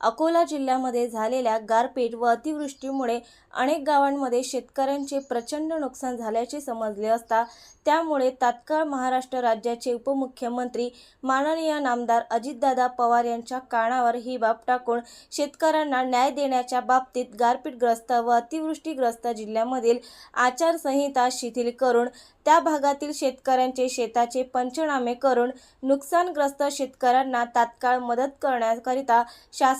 अकोला जिल्ह्यामध्ये झालेल्या गारपीट व अतिवृष्टीमुळे अनेक गावांमध्ये शेतकऱ्यांचे प्रचंड नुकसान झाल्याचे समजले असता त्यामुळे तात्काळ महाराष्ट्र राज्याचे उपमुख्यमंत्री माननीय नामदार अजितदादा पवार यांच्या कानावर ही बाब टाकून शेतकऱ्यांना न्याय देण्याच्या बाबतीत गारपीटग्रस्त व अतिवृष्टीग्रस्त जिल्ह्यामधील आचारसंहिता शिथिल करून त्या भागातील शेतकऱ्यांचे शेताचे पंचनामे करून नुकसानग्रस्त शेतकऱ्यांना तात्काळ मदत करण्याकरिता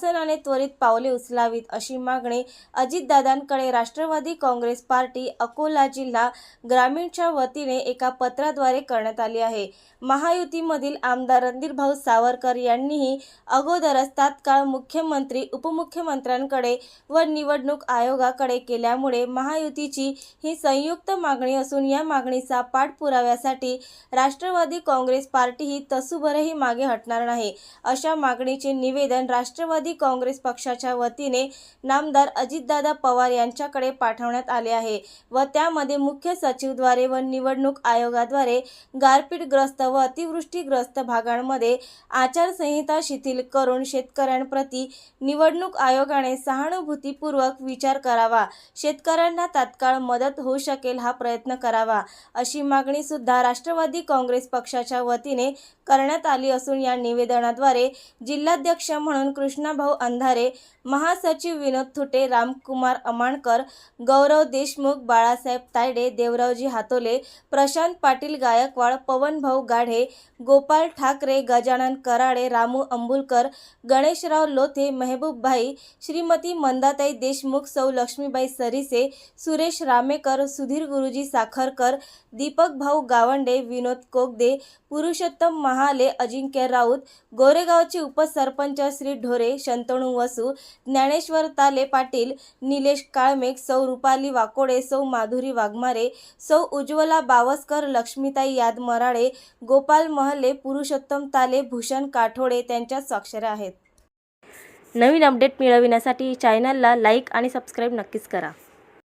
शासनाने त्वरित पावले उचलावीत अशी मागणी अजितदादांकडे राष्ट्रवादी काँग्रेस पार्टी अकोला जिल्हा ग्रामीणच्या वतीने एका पत्राद्वारे करण्यात आली आहे. महायुतीमधील आमदार रणधीरभाऊ सावरकर यांनीही अगोदरच तात्काळ मुख्यमंत्री उपमुख्यमंत्र्यांकडे व निवडणूक आयोगाकडे केल्यामुळे महायुतीची ही संयुक्त मागणी असून या मागणीचा पाठपुराव्यासाठी राष्ट्रवादी काँग्रेस पार्टीही तसुभरही तसूभरही मागे हटणार नाही. अशा मागणीचे निवेदन राष्ट्रवादी काँग्रेस पक्षाच्या वतीने नामदार अजितदादा पवार यांच्याकडे पाठवण्यात आले आहे व त्यामध्ये मुख्य सचिवद्वारे व निवडणूक आयोगाद्वारे गारपीटग्रस्त व अतिवृष्टीग्रस्त भागांमध्ये आचारसंहिता शिथिल करून शेतकऱ्यांप्रती निवडणूक आयोगाने सहानुभूतीपूर्वक विचार करावा. शेतकऱ्यांना तात्काळ मदत होऊ शकेल हा प्रयत्न करावा अशी मागणी सुद्धा राष्ट्रवादी काँग्रेस पक्षाच्या वतीने करण्यात आली असून या निवेदनाद्वारे जिल्हाध्यक्ष म्हणून कृष्णा कृष्णाभाऊ अंधारे महासचिव विनोद थुटे रामकुमार अमाणकर गौरव देशमुख बाळासाहेब तायडे देवरावजी हातोले प्रशांत पाटील गायकवाड पवनभाऊ गाढे गोपाल ठाकरे गजानन कराडे रामू अंबुलकर गणेशराव लोथे मेहबूबभाई श्रीमती मंदाताई देशमुख सौ लक्ष्मीबाई सरिसे सुरेश रामेकर सुधीर गुरुजी साखरकर दीपक भाऊ गावंडे विनोद कोगदे पुरुषोत्तम महाले अजिंक्य राऊत गोरेगावचे उपसरपंच श्री ढोरे शंतणू वसू ज्ञानेश्वर ताले पाटील निलेश काळमेघ सौ रुपाली वाकोडे सौ माधुरी वाघमारे सौ उज्ज्वला बावस्कर लक्ष्मीताई याद मराळे गोपाल महले पुरुषोत्तम ताले भूषण काठोडे त्यांच्या स्वाक्षऱ्या आहेत. नवीन अपडेट मिळविण्यासाठी चॅनलला लाईक आणि सबस्क्राईब नक्कीच करा.